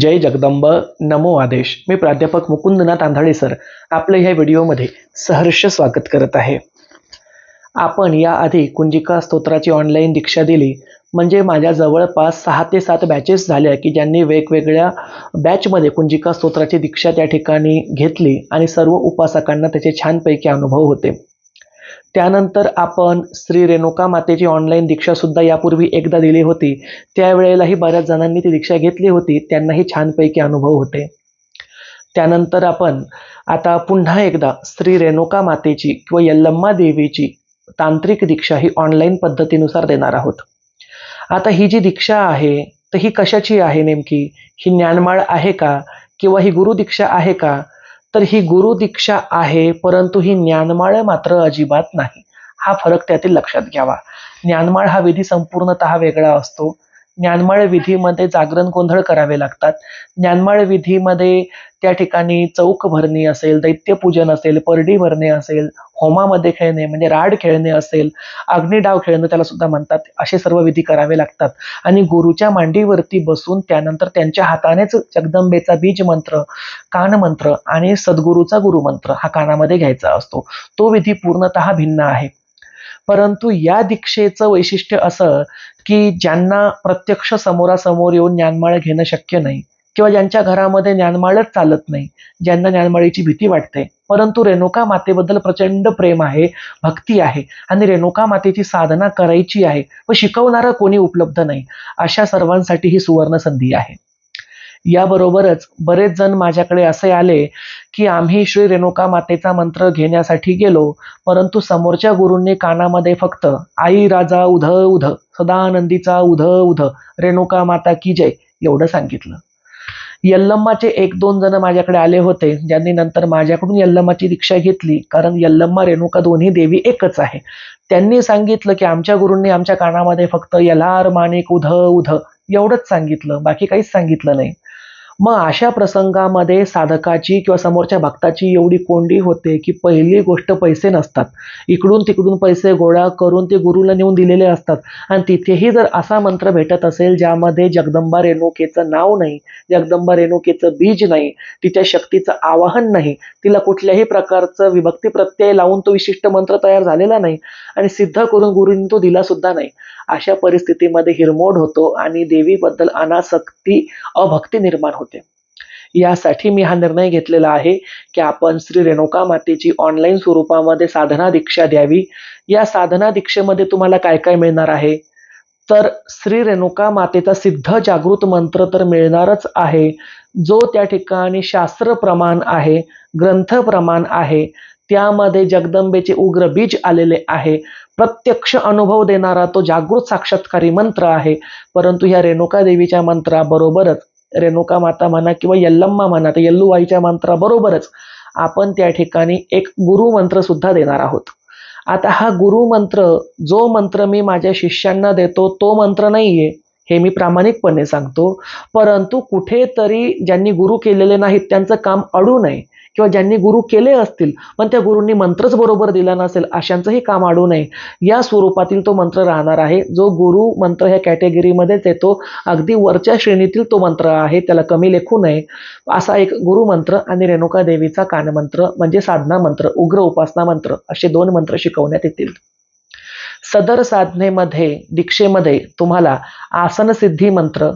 जय जगदंब. नमो आदेश. मी प्राध्यापक मुकुंदनाथ आंधळे सर. आपलं ह्या व्हिडिओमध्ये सहर्ष स्वागत करत आहे. आपण याआधी कुंजिका स्तोत्राची ऑनलाईन दीक्षा दिली. म्हणजे माझ्या जवळपास सहा ते सात बॅचेस झाल्या की ज्यांनी वेगवेगळ्या बॅचमध्ये कुंजिका स्तोत्राची दीक्षा त्या ठिकाणी घेतली आणि सर्व उपासकांना त्याचे छानपैकी अनुभव होते. त्यानंतर आपण श्री रेणुका मातेची ऑनलाईन दीक्षासुद्धा यापूर्वी एकदा दिली होती. त्यावेळेलाही बऱ्याच जणांनी ती दीक्षा घेतली होती. त्यांनाही छानपैकी अनुभव होते. त्यानंतर आपण आता पुन्हा एकदा श्री रेणुका मातेची किंवा यल्लम्मा देवीची तांत्रिक दीक्षा ही ऑनलाईन पद्धतीनुसार देणार आहोत. आता ही जी दीक्षा आहे तर ही कशाची आहे नेमकी? ही ज्ञानमाळ आहे का? किंवा ही गुरुदीक्षा आहे का? तर ही गुरु दीक्षा आहे परंतु ही ज्ञानमाळ मात्र अजिबात नाही. हा फरक त्यातील लक्षात घ्यावा. ज्ञानमाळ हा विधी संपूर्णतः वेगळा असतो. ज्ञानमाळ विधीमध्ये जागरण गोंधळ करावे लागतात. ज्ञानमाळ विधीमध्ये त्या ठिकाणी चौक भरणी असेल दैत्यपूजन असेल परडी भरणे असेल होमामध्ये खेळणे म्हणजे राड खेळणे असेल अग्निडाव खेळणे त्याला सुद्धा म्हणतात. असे सर्व विधी करावे लागतात. आणि गुरुच्या मांडीवरती बसून त्यानंतर त्यांच्या हातानेच जगदंबेचा बीज मंत्र कानमंत्र आणि सद्गुरूचा गुरुमंत्र हा कानामध्ये घ्यायचा असतो. तो विधी पूर्णतः भिन्न आहे. परंतु या दीक्षेचं वैशिष्ट्य असं की ज्यांना प्रत्यक्ष समोरासमोर येऊन ज्ञानमाळ घेणं शक्य नाही किंवा ज्यांच्या घरामध्ये ज्ञानमाळच चालत नाही ज्यांना ज्ञानमाळीची भीती वाटते. परंतु रेणुका मातेबद्दल प्रचंड प्रेम आहे भक्ती आहे आणि रेणुका मातेची साधना करायची आहे व शिकवणारं कोणी उपलब्ध नाही अशा सर्वांसाठी ही सुवर्ण संधी आहे. याबरोबरच बरेच जण माझ्याकडे असे आले की आम्ही श्री रेणुका मातेचा मंत्र घेण्यासाठी गेलो परंतु समोरच्या गुरूंनी कानामध्ये फक्त आई राजा उध उध सदानंदीचा उध उध रेणुका माता की जय एवढं सांगितलं. यल्लम्माचे एक दोन जण माझ्याकडे आले होते ज्यांनी नंतर माझ्याकडून यल्लम्माची दीक्षा घेतली कारण यल्लम्मा रेणुका दोन्ही देवी एकच आहे. त्यांनी सांगितलं की आमच्या गुरूंनी आमच्या कानामध्ये फक्त यलार माणिक उध उध एवढंच सांगितलं बाकी काहीच सांगितलं नाही. मग अशा प्रसंगामध्ये साधकाची किंवा समोरच्या भक्ताची एवढी कोंडी होते की पहिली गोष्ट पैसे नसतात. इकडून तिकडून पैसे गोळा करून ते गुरुला नेऊन दिलेले असतात. आणि तिथेही जर असा मंत्र भेटत असेल ज्यामध्ये जगदंबा रेणुकेचं नाव नाही जगदंबा रेणुकेचं बीज नाही तिच्या शक्तीचं आवाहन नाही तिला कुठल्याही प्रकारचं विभक्ती प्रत्यय लावून तो विशिष्ट मंत्र तयार झालेला नाही आणि सिद्ध करून गुरुंनी तो दिला सुद्धा नाही. अशा परिस्थितीमध्ये हिरमोड होतो आणि देवीबद्दल अनासक्ती अभक्ती निर्माण होते. यासाठी मी हा निर्णय घेतलेला आहे की आपण श्री रेणुका मातेची ऑनलाईन स्वरूपामध्ये साधना दीक्षा द्यावी. या साधना दीक्षेमध्ये तुम्हाला काय काय मिळणार आहे? तर श्री रेणुका मातेचा सिद्ध जागृत मंत्र तर मिळणारच आहे. जो त्या ठिकाणी शास्त्र प्रमाण आहे ग्रंथ प्रमाण आहे त्यामध्ये जगदंबेचे उग्र बीज आलेले आहे. प्रत्यक्ष अनुभव देणारा तो जागृत साक्षात्कारी मंत्र आहे. परंतु ह्या रेणुका देवीच्या मंत्राबरोबरच रेणुका माता म्हणा किंवा यल्लम्मा म्हणा तर यल्लूबाईच्या मंत्राबरोबरच आपण त्या ठिकाणी एक गुरुमंत्र सुद्धा देणार आहोत. आता हा गुरुमंत्र जो मंत्र मी माझ्या शिष्यांना देतो तो मंत्र नाहीये हे मी प्रामाणिकपणे सांगतो. परंतु कुठेतरी ज्यांनी गुरु केलेले नाहीत त्यांचं काम अडू नये. किंवा ज्यांनी गुरु केले असतील पण त्या गुरूंनी मंत्रच बरोबर दिला नसेल अशांचंही काम अडू नये. या स्वरूपातील तो मंत्र राहणार आहे. जो गुरु मंत्र ह्या कॅटेगरीमध्येच येतो अगदी वरच्या श्रेणीतील तो मंत्र आहे त्याला कमी लेखू नये. असा एक गुरुमंत्र आणि रेणुका देवीचा कानमंत्र म्हणजे साधना मंत्र उग्र उपासना मंत्र असे दोन मंत्र शिकवण्यात येतील. सदर साधनेमध्ये दीक्षेमध्ये तुम्हाला आसनसिद्धी मंत्र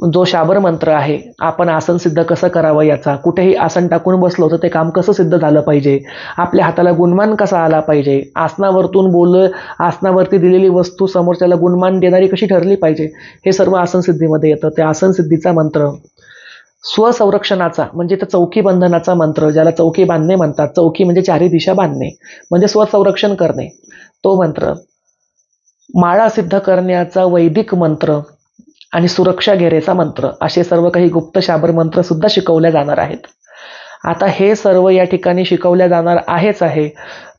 जो शाबर मंत्र आहे आपण आसन सिद्ध कसं करावं याचा? कुठेही आसन टाकून बसलो तर ते काम कसं सिद्ध झालं पाहिजे? आपल्या हाताला गुणमान कसा आला पाहिजे? आसनावरतून बोल आसनावरती दिलेली वस्तू समोरच्याला गुणमान देणारी कशी ठरली पाहिजे? हे सर्व आसन सिद्धीमध्ये येतं. ते आसन सिद्धीचा मंत्र. स्वसंरक्षणाचा म्हणजे त्या चौकी बंधनाचा मंत्र ज्याला चौकी बांधणे म्हणतात. चौकी म्हणजे चारी दिशा बांधणे म्हणजे स्वसंरक्षण करणे. तो मंत्र. माळा सिद्ध करण्याचा वैदिक मंत्र. आणि सुरक्षा घेरेचा मंत्र असे सर्व काही गुप्त शाबर मंत्र सुद्धा शिकवल्या जाणार आहेत. आता हे सर्व या ठिकाणी शिकवल्या जाणार आहेच आहे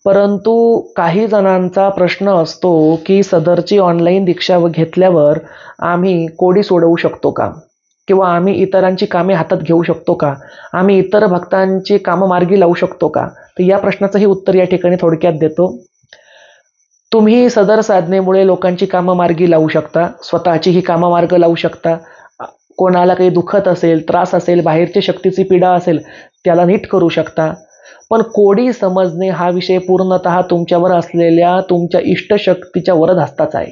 परंतु काही जणांचा प्रश्न असतो की सदरची ऑनलाईन दीक्षा घेतल्यावर आम्ही कोडी सोडवू शकतो का? किंवा आम्ही इतरांची कामे हातात घेऊ शकतो का? आम्ही इतर भक्तांची कामं मार्गी लावू शकतो का? तर या प्रश्नाचंही उत्तर या ठिकाणी थोडक्यात देतो. तुम्ही सदर साधनेमुळे लोकांची कामं मार्गी लावू शकता स्वतःची ही कामं मार्ग लावू शकता. कोणाला काही दुखत असेल त्रास असेल बाहेरच्या शक्तीची पीडा असेल त्याला नीट करू शकता. पण कोडी समजणे हा विषय पूर्णतः तुमच्यावर असलेल्या तुमच्या इष्टशक्तीच्या वरदहस्ताचा आहे.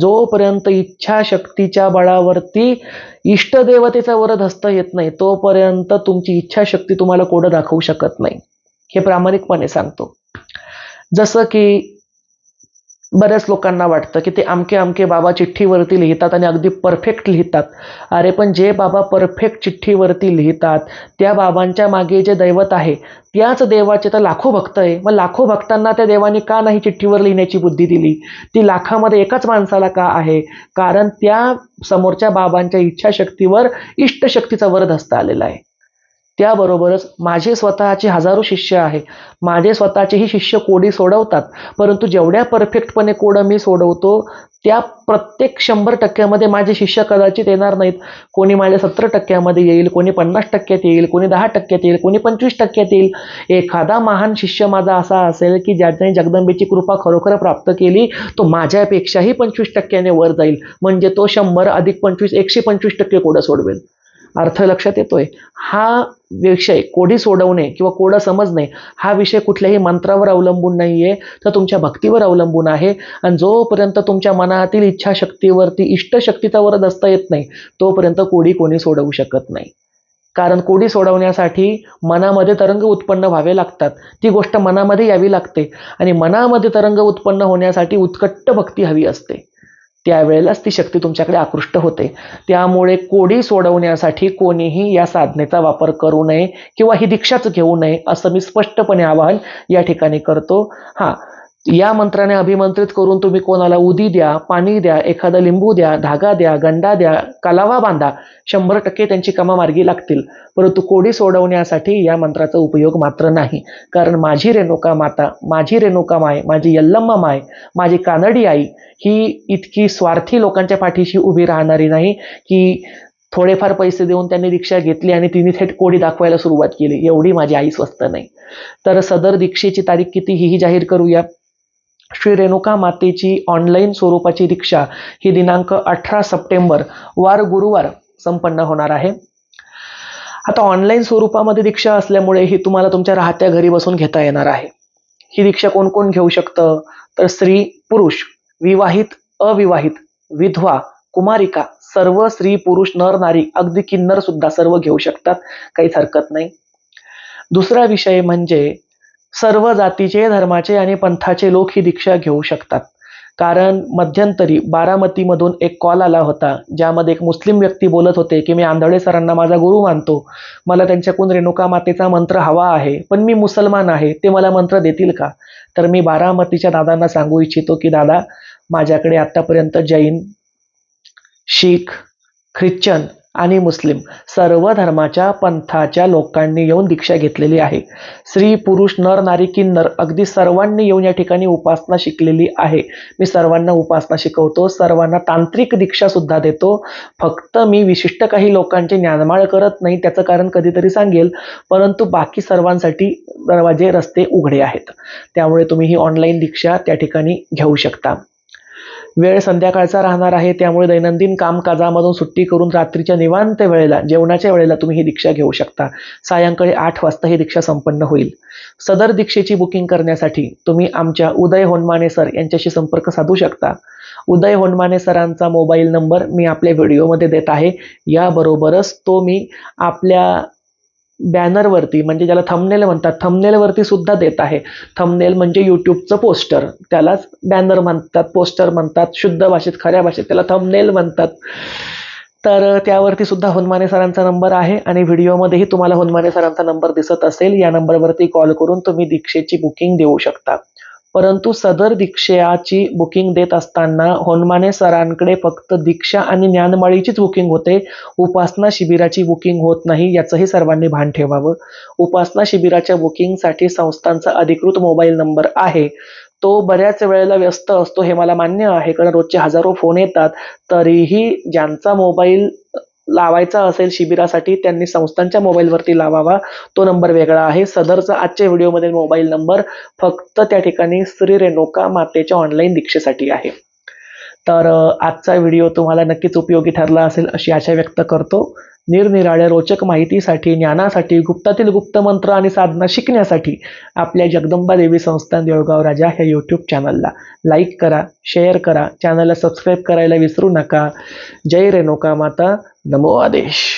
जोपर्यंत इच्छाशक्तीच्या बळावरती इष्टदेवतेचा वरदहस्त येत नाही तोपर्यंत तुमची इच्छाशक्ती तुम्हाला कोडं दाखवू शकत नाही. हे प्रामाणिकपणे सांगतो. जसं की बऱ्याच लोकांना वाटतं की ते अमके अमके बाबा चिठ्ठीवरती लिहितात आणि अगदी परफेक्ट लिहितात. अरे पण जे बाबा परफेक्ट चिठ्ठीवरती लिहितात त्या बाबांच्या मागे जे दैवत आहे त्याच देवाचे तर लाखो भक्त आहे. मग लाखो भक्तांना त्या देवाने का नाही चिठ्ठीवर लिहिण्याची बुद्धी दिली? ती लाखामध्ये एकाच माणसाला का आहे? कारण त्या समोरच्या बाबांच्या इच्छाशक्तीवर इष्टशक्तीचा वरदहस्त आलेला आहे. त्याबरोबरच माझे स्वतःचे हजारो शिष्य आहे. माझे स्वतःचेही शिष्य कोडी सोडवतात. परंतु जेवढ्या परफेक्टपणे कोडं मी सोडवतो त्या प्रत्येक शंभर टक्क्यामध्ये माझे शिष्य कदाचित येणार नाहीत. कोणी माझ्या सत्तर टक्क्यामध्ये येईल कोणी पन्नास टक्क्यात येईल कोणी दहा टक्क्यात येईल कोणी पंचवीस टक्क्यात येईल. एखादा महान शिष्य माझा असा असेल की ज्याने जगदंबेची कृपा खरोखर प्राप्त केली तो माझ्यापेक्षाही पंचवीस टक्क्याने वर जाईल. म्हणजे तो शंभर अधिक पंचवीस एकशे पंचवीस टक्के कोडं सोडवेल. अर्थ लक्षात येतोय. हा विषय कोडी सोडवणे किंवा कोडा समजणे हा विषय कुठल्याही मंत्रावर अवलंबून नाही आहे तर तुमच्या भक्तीवर अवलंबून आहे. आणि जोपर्यंत तुमच्या मनातील इच्छाशक्तीवरती इष्टशक्तीचा वर असता येत नाही तोपर्यंत कोडी कोणी सोडवू शकत नाही. कारण कोडी सोडवण्यासाठी मनामध्ये तरंग उत्पन्न व्हावे लागतात. ती गोष्ट मनामध्ये यावी लागते. आणि मनामध्ये तरंग उत्पन्न होण्यासाठी उत्कट भक्ती हवी असते. त्यावेळेलाच ती शक्ती तुमच्याकडे आकृष्ट होते. त्यामुळे कोडी सोडवण्यासाठी कोणीही या साधनेचा वापर करू नये किंवा ही दीक्षाच घेऊ नये असं मी स्पष्टपणे आवाहन या ठिकाणी करतो. हां या मंत्राने अभिमंत्रित करून तुम्ही कोणाला उदी द्या पाणी द्या एखादा लिंबू द्या धागा द्या गंडा द्या कलावा बांधा शंभर टक्के त्यांची कामं मार्गी लागतील. परंतु कोडी सोडवण्यासाठी या मंत्राचा उपयोग मात्र नाही. कारण माझी रेणुका माता माझी रेणुका माय माझी यल्लम्मा माय माझी कानडी आई ही इतकी स्वार्थी लोकांच्या पाठीशी उभी राहणारी नाही की थोडेफार पैसे देऊन त्यांनी दीक्षा घेतली आणि तिने थेट कोडी दाखवायला सुरुवात केली. एवढी माझी आई स्वस्त नाही. तर सदर दीक्षेची तारीख किती ही जाहीर करूया. श्री रेणुका मातेची ऑनलाईन स्वरूपाची दीक्षा ही दिनांक अठरा सप्टेंबर वार गुरुवार संपन्न होणार आहे. आता ऑनलाईन स्वरूपामध्ये दीक्षा असल्यामुळे ही तुम्हाला तुमच्या राहत्या घरी बसून घेता येणार आहे. ही दीक्षा कोण कोण घेऊ शकतं? तर स्त्री पुरुष विवाहित अविवाहित विधवा कुमारिका सर्व स्त्री पुरुष नर नारी अगदी किन्नर सुद्धा सर्व घेऊ शकतात. काहीच हरकत नाही. दुसरा विषय म्हणजे सर्व जातीचे धर्माचे आणि पंथाचे लोक ही दीक्षा घेऊ शकतात. कारण मध्यंतरी बारामतीमधून एक कॉल आला होता ज्यामध्ये एक मुस्लिम व्यक्ती बोलत होते की मी आंधळे सरांना माझा गुरु मानतो. मला त्यांच्याकडून रेणुका मातेचा मंत्र हवा आहे पण मी मुसलमान आहे ते मला मंत्र देतील का? तर मी बारामतीच्या दादांना सांगू इच्छितो की दादा माझ्याकडे आत्तापर्यंत जैन शीख ख्रिश्चन आणि मुस्लिम सर्व धर्माच्या पंथाच्या लोकांनी येऊन दीक्षा घेतलेली आहे. स्त्री पुरुष नर नारी किन्नर अगदी सर्वांनी येऊन या ठिकाणी उपासना शिकलेली आहे. मी सर्वांना उपासना शिकवतो सर्वांना तांत्रिक दीक्षा सुद्धा देतो. फक्त मी विशिष्ट काही लोकांचे ज्ञानमाळ करत नाही त्याचं कारण कधीतरी सांगेल परंतु बाकी सर्वांसाठी दरवाजे रस्ते उघडे आहेत. त्यामुळे तुम्ही ही ऑनलाईन दीक्षा त्या ठिकाणी घेऊ शकता. वेळ संध्याकाळचा राहणार आहे त्यामुळे दैनंदिन कामकाजामधून सुट्टी करून रात्रीच्या निवांत वेळेला जेवणाच्या वेळेला तुम्ही ही दीक्षा घेऊ शकता. सायंकाळी आठ वाजता ही दीक्षा संपन्न होईल. सदर दीक्षेची बुकिंग करण्यासाठी तुम्ही आमच्या उदय होनमाने सर यांच्याशी संपर्क साधू शकता. उदय होनमाने सरांचा मोबाईल नंबर मी आपल्या व्हिडिओमध्ये देत आहे. याबरोबरच तो मी आपल्या बॅनरवरती म्हणजे ज्याला थमनेल म्हणतात थमनेलवरती सुद्धा देत आहे. थमनेल म्हणजे यूट्यूबचं पोस्टर त्यालाच बॅनर म्हणतात पोस्टर म्हणतात शुद्ध भाषेत खऱ्या भाषेत त्याला थमनेल म्हणतात. तर त्यावरती सुद्धा होनमाने सरांचा नंबर आहे आणि व्हिडिओमध्येही तुम्हाला होनमाने सरांचा नंबर दिसत असेल. या नंबरवरती कॉल करून तुम्ही दीक्षेची बुकिंग देऊ शकता. परंतु सदर दीक्षेची बुकिंग देत असताना होनमाने सरांकडे फक्त दीक्षा आणि ज्ञानमाळीचीच बुकिंग होते. उपासना शिबिराची बुकिंग होत नाही याचंही सर्वांनी भान ठेवावं. उपासना शिबिराच्या बुकिंगसाठी संस्थांचा अधिकृत मोबाईल नंबर आहे. तो बऱ्याच वेळेला व्यस्त असतो हे मला मान्य आहे कारण रोजचे हजारो फोन येतात. तरीही ज्यांचा मोबाईल लावायचा असेल शिबिरासाठी त्यांनी संस्थांच्या मोबाईलवरती लावावा. तो नंबर वेगळा आहे. सदरचा आजच्या व्हिडिओमध्ये मोबाईल नंबर फक्त त्या ठिकाणी श्री रेणुका मातेच्या ऑनलाईन दीक्षेसाठी आहे. तर आजचा व्हिडिओ तुम्हाला नक्कीच उपयोगी ठरला असेल अशी आशा व्यक्त करतो. निरनिराळ्या रोचक माहितीसाठी ज्ञानासाठी गुप्तातील गुप्त मंत्र आणि साधना शिकण्यासाठी आपल्या जगदंबा देवी संस्थान देळगाव राजा ह्या यूट्यूब चॅनलला लाईक करा शेअर करा चॅनलला सबस्क्राईब करायला विसरू नका. जय रेणुका माता. नमो आदेश.